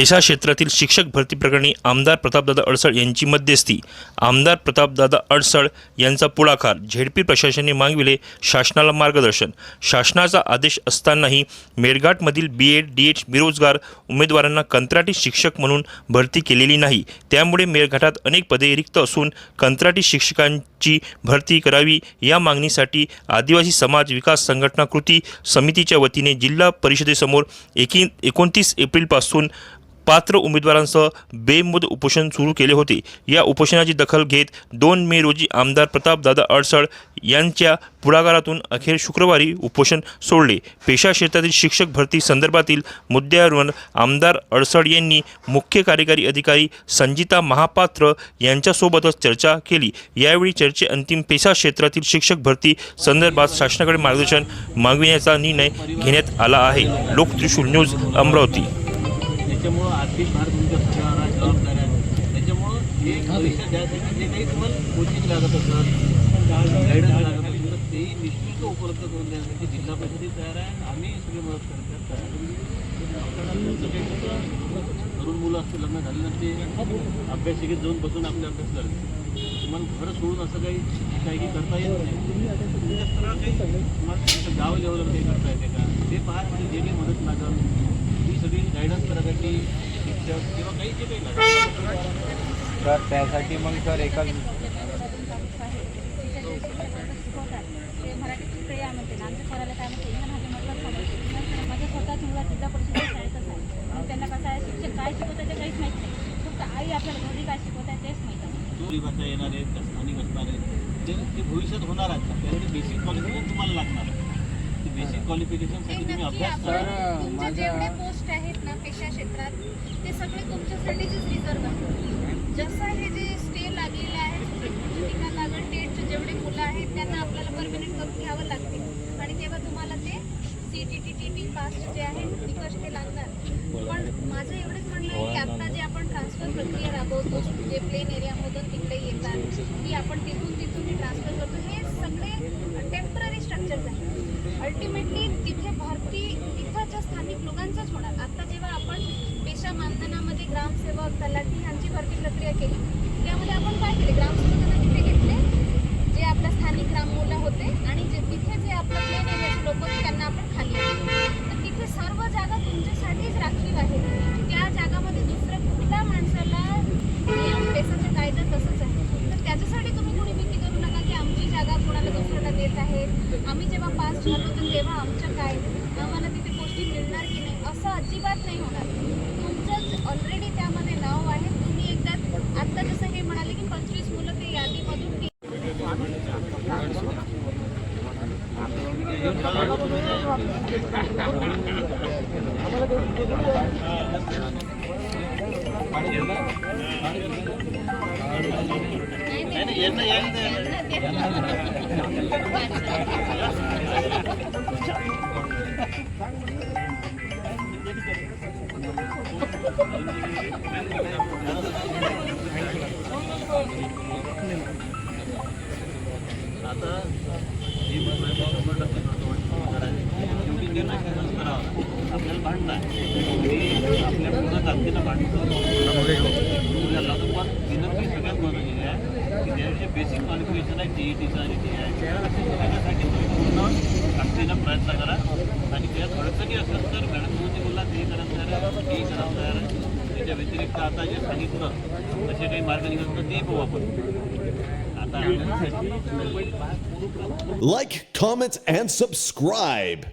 पेशा क्षेत्रातील शिक्षक भरती प्रकरणी आमदार प्रतापदादा अडसळ यांची मध्यस्थी. आमदार प्रतापदादा अडसळ यांचा पुढाकार. झेडपी प्रशासनाने मागविले शासनाला मार्गदर्शन. शासनाचा आदेश असतानाही मेळघाटमधील बी एड डी एच बेरोजगार उमेदवारांना कंत्राटी शिक्षक म्हणून भरती केलेली नाही. त्यामुळे मेळघाटात अनेक पदे रिक्त असून कंत्राटी शिक्षकांची भरती करावी या मागणीसाठी आदिवासी समाज विकास संघटना कृती समितीच्या वतीने जिल्हा परिषदेसमोर एकी एकोणतीस एप्रिलपासून पात्र उमेदवारांसह बेमुद उपोषण सुरू केले होते. या उपोषणाची दखल घेत दोन मे रोजी आमदार प्रतापदादा अडसळ यांच्या पुढाकारातून अखेर शुक्रवारी उपोषण सोडले. पेशा क्षेत्रातील शिक्षक भरती संदर्भातील मुद्द्यावर आमदार अडसळ यांनी मुख्य कार्यकारी अधिकारी संजिता महापात्र यांच्यासोबतच चर्चा केली. यावेळी चर्चे अंतिम पेशा क्षेत्रातील शिक्षक भरती संदर्भात शासनाकडे मार्गदर्शन मागविण्याचा निर्णय घेण्यात आला आहे. लोकत्रिशूल न्यूज अमरावती. त्याच्यामुळं आर्थिक भार तुमच्या सगळ्यावर आहे, जबाबदाऱ्या त्याच्यामुळं हे परीक्षा द्यायसाठी जे काही तुम्हाला कोचिंग लागत असत गायडन्स लागत असेल तेही निशुल्क उपलब्ध करून देण्यासाठी जिल्हा परिषदही तयार आहे आम्ही सगळे मदत करण्यात तयार तरुण मुलं असते लग्न झाल्यानंतर ते अभ्यासिकेत जाऊन बसून आपले अभ्यास करते तुम्हाला घरं सोडून असं काही काही करता येत नाही. गाव लेवलवर काही करता येते का? ते पहा म्हणजे जे काही मदत लागेल ही गायडन्स शिक्षक किंवा काही जे काही तर त्यासाठी मग सर एका माझ्या स्वतःच मुला जिल्हा परिषद शाळेतच आहे आणि त्यांना कसं आहे शिक्षक काय शिकवतात ते काहीच माहीत नाही फक्त आई आपल्याला घरी काय शिकवतात तेच माहीत आहे दूरी भाषा येणार आहेत स्थानिक असणार आहेत. ते ते भविष्यात होणार आहेत त्यासाठी बेसिक क्वालिफिकेशन तुम्हाला लागणार आहे. ते बेसिक क्वालिफिकेशनसाठी तुम्ही अभ्यास करा. सर तुमचे जेवढे पोस्ट आहेत ना पेशा क्षेत्रात ते सगळे तुमच्यासाठीच रिझर्व आहे जसं हे जे स्टे लागलेले आहेत तिथं लागत टेटचे जेवढे मुलं आहेत त्यांना आपल्याला परमनंट करून घ्यावं लागते. आणि तेव्हा तुम्हाला ते C T T T T passed जे आहे निकष ते लागणार. पण माझं एवढंच म्हणणं आहे की आता जे आपण ट्रान्सफर प्रक्रिया राबवतो जे प्लेन एरियामधून तिकडे येतात की आपण तिथून तिथून ट्रान्सफर करतो हे सगळे टेंपररी स्ट्रक्चर्स आहेत अल्टिमेटली तिथे भरती तिथच्या स्थानिक होणार. आता जेव्हा आपण पेशा मानधनामध्ये ग्रामसेवक तलाठी यांची भरती प्रक्रिया केली त्यामध्ये आपण काय केले? ग्रामसेवकांना तिथे घेतले जे आपल्या स्थानिक ग्राम मुलं होते आणि जे तिथे जे आपल्या प्लेन एरियाचे लोक होते त्यांना आपण खाली तर तिथे सर्व जागा तुमच्यासाठीच राखीव आहेत त्या जागामध्ये दुसऱ्या कुठल्या माणसाला नियम कायदा तसंच आहे तर त्याच्यासाठी तुम्ही कोणी भीती करू नका की आमची जागा कोणाला दुसऱ्याला देत आहे आम्ही जेव्हा पास झालो तर तेव्हा आमचं काय आम्हाला तिथे गोष्टी मिळणार की नाही? असं अजिबात नाही होणार. तुमचंच ऑलरेडी त्यामध्ये नाव आहे. तुम्ही एकदा आत्ता जसं हे म्हणाले की पंचवीस मुलं ते यादीमधून नाही, आता ही महत्त्वाची शेवटी निर्णय करावा आपल्याला भांडणं आहे आपल्या पूर्ण ताकदीनं भांडतो पण विनंती सगळ्यात महत्वाची आहे की बेसिक क्वालिफिकेशन आहे टी ई टीचं आणि टी आहे त्यासाठी पूर्ण ताकदीनं प्रयत्न करा आणि त्यात अडचणी असेल तर मॅडम तुम्ही मला ते करा ते आहे तयार त्याच्या व्यतिरिक्त आता जे सांगितलं तसे काही मार्ग निघत ते बघू आपण. आता लाईक मुंबईत अँड सबस्क्राईब